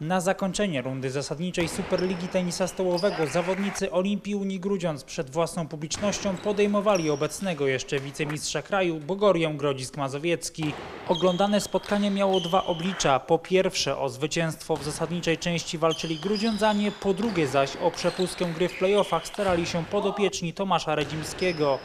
Na zakończenie rundy zasadniczej Superligi Tenisa Stołowego zawodnicy Olimpii Unii Grudziądz przed własną publicznością podejmowali obecnego jeszcze wicemistrza kraju Bogorię Grodzisk Mazowiecki. Oglądane spotkanie miało dwa oblicza. Po pierwsze o zwycięstwo w zasadniczej części walczyli Grudziądzanie, po drugie zaś o przepustkę gry w playoffach starali się podopieczni Tomasza Redzimskiego.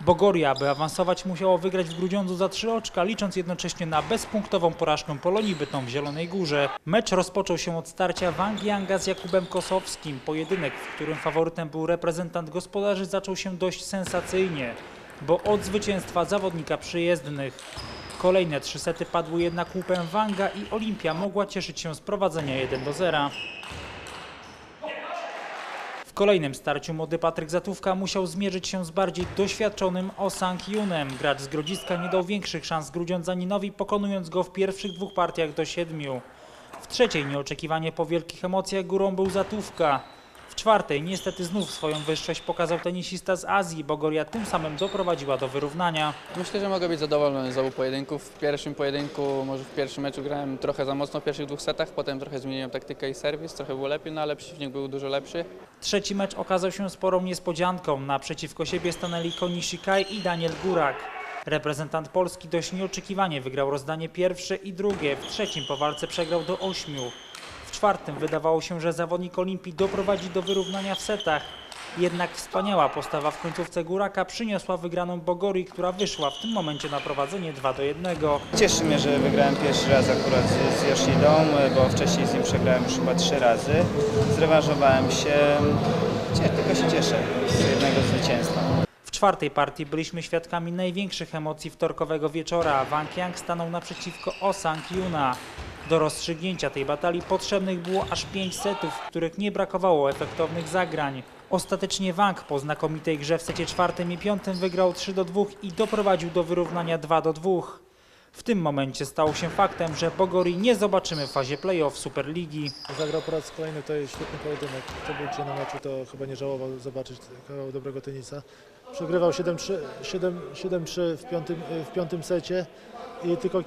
Bogoria, by awansować, musiało wygrać w Grudziądzu za trzy oczka, licząc jednocześnie na bezpunktową porażkę Polonii Bytom w Zielonej Górze. Mecz rozpoczął się od starcia Wang Yanga z Jakubem Kosowskim. Pojedynek, w którym faworytem był reprezentant gospodarzy, zaczął się dość sensacyjnie, bo od zwycięstwa zawodnika przyjezdnych. Kolejne trzy sety padły jednak łupem Wanga i Olimpia mogła cieszyć się z prowadzenia 1 do 0. Kolejnym starciu młody Patryk Zatówka musiał zmierzyć się z bardziej doświadczonym Osang Junem. Gracz z Grodziska nie dał większych szans Grudziądzaninowi, pokonując go w pierwszych dwóch partiach do siedmiu. W trzeciej nieoczekiwanie po wielkich emocjach górą był Zatówka. Czwartej niestety znów swoją wyższość pokazał tenisista z Azji. Bogoria tym samym doprowadziła do wyrównania. Myślę, że mogę być zadowolony z obu pojedynków. W pierwszym pojedynku, może w pierwszym meczu grałem trochę za mocno w pierwszych dwóch setach, potem trochę zmieniłem taktykę i serwis, trochę było lepiej, no ale przeciwnik był dużo lepszy. Trzeci mecz okazał się sporą niespodzianką. Naprzeciwko siebie stanęli Koni Shikai i Daniel Górak. Reprezentant Polski dość nieoczekiwanie wygrał rozdanie pierwsze i drugie. W trzecim po walce przegrał do ośmiu. Czwartym wydawało się, że zawodnik Olimpii doprowadzi do wyrównania w setach. Jednak wspaniała postawa w końcówce Góraka przyniosła wygraną Bogorii, która wyszła w tym momencie na prowadzenie 2 do 1. Cieszy mnie, że wygrałem pierwszy raz akurat z, Yoshidą, bo wcześniej z nim przegrałem już chyba trzy razy. Zrewanżowałem się, tylko się cieszę z jednego zwycięstwa. Czwartej partii byliśmy świadkami największych emocji wtorkowego wieczora. Wang Yang stanął naprzeciwko Osang Yuna. Do rozstrzygnięcia tej batalii potrzebnych było aż pięć setów, w których nie brakowało efektownych zagrań. Ostatecznie Wang po znakomitej grze w secie czwartym i piątym wygrał 3 do 2 i doprowadził do wyrównania 2 do 2. W tym momencie stało się faktem, że Bogori nie zobaczymy w fazie playoff Superligi. Zagrał po raz kolejny tutaj świetny pojedynek. Kto był na meczu, to chyba nie żałował zobaczyć kawał dobrego tenisa. Przegrywał 7-3 7 7-3 w piątym, w piątym secie i tylko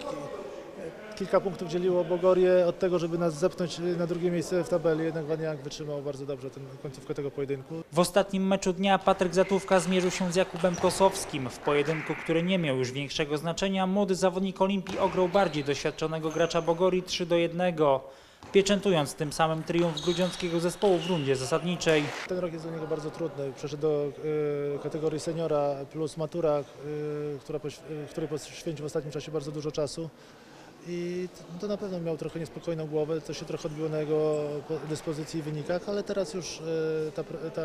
kilka punktów dzieliło Bogorię od tego, żeby nas zepchnąć na drugie miejsce w tabeli. Jednak Van Jank wytrzymał bardzo dobrze tę końcówkę tego pojedynku. W ostatnim meczu dnia Patryk Zatówka zmierzył się z Jakubem Kosowskim. W pojedynku, który nie miał już większego znaczenia, młody zawodnik Olimpii ograł bardziej doświadczonego gracza Bogorii 3 do 1, pieczętując tym samym triumf grudziąckiego zespołu w rundzie zasadniczej. Ten rok jest dla niego bardzo trudny. Przeszedł do e, kategorii seniora plus matura, e, która e, której poświęcił w ostatnim czasie bardzo dużo czasu. I to, to na pewno miał trochę niespokojną głowę, to się trochę odbiło na jego po- dyspozycji i wynikach, ale teraz już e, ta, ta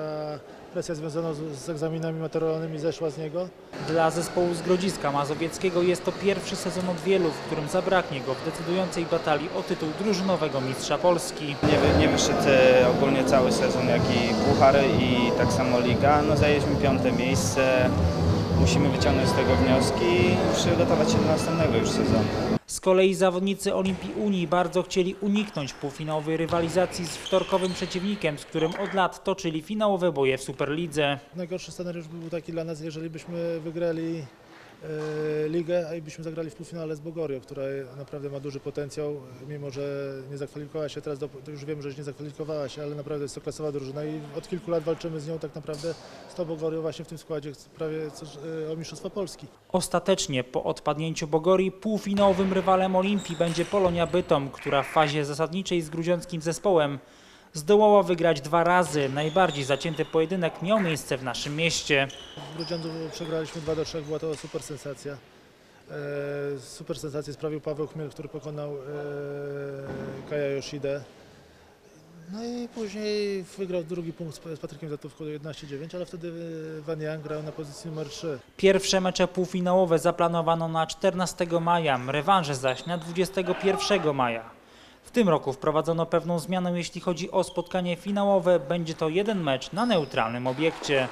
presja związana z, z egzaminami maturalnymi zeszła z niego. Dla zespołu z Grodziska Mazowieckiego jest to pierwszy sezon od wielu, w którym zabraknie go w decydującej batalii o tytuł drużynowego mistrza Polski. Nie, nie wyszedł e, ogólnie cały sezon, jak i Puchar i tak samo Liga. No zajęliśmy piąte miejsce, musimy wyciągnąć z tego wnioski i przygotować się do następnego już sezonu. Z kolei zawodnicy Olimpii Unii bardzo chcieli uniknąć półfinałowej rywalizacji z wtorkowym przeciwnikiem, z którym od lat toczyli finałowe boje w Superlidze. Najgorszy scenariusz by był taki dla nas, jeżeli byśmy wygrali ligę, a i byśmy zagrali w półfinale z Bogorią, która naprawdę ma duży potencjał, mimo że nie zakwalifikowała się teraz, do, już wiem, że nie zakwalifikowała się, ale naprawdę jest to klasowa drużyna i od kilku lat walczymy z nią tak naprawdę z tą Bogorią właśnie w tym składzie prawie co, e, o Mistrzostwa Polski. Ostatecznie po odpadnięciu Bogorii półfinałowym rywalem Olimpii będzie Polonia Bytom, która w fazie zasadniczej z grudziąckim zespołem zdołała wygrać dwa razy. Najbardziej zacięty pojedynek miał miejsce w naszym mieście. W Grudziądzu przegraliśmy 2 do 3, była to super sensacja. E, super sensację sprawił Paweł Chmiel, który pokonał e, Kaja Yoshidę. No i później wygrał drugi punkt z, Patrykiem Zatówką do 11-9, ale wtedy e, Van Yang grał na pozycji numer 3. Pierwsze mecze półfinałowe zaplanowano na 14 maja, rewanże zaś na 21 maja. W tym roku wprowadzono pewną zmianę, jeśli chodzi o spotkanie finałowe. Będzie to jeden mecz na neutralnym obiekcie.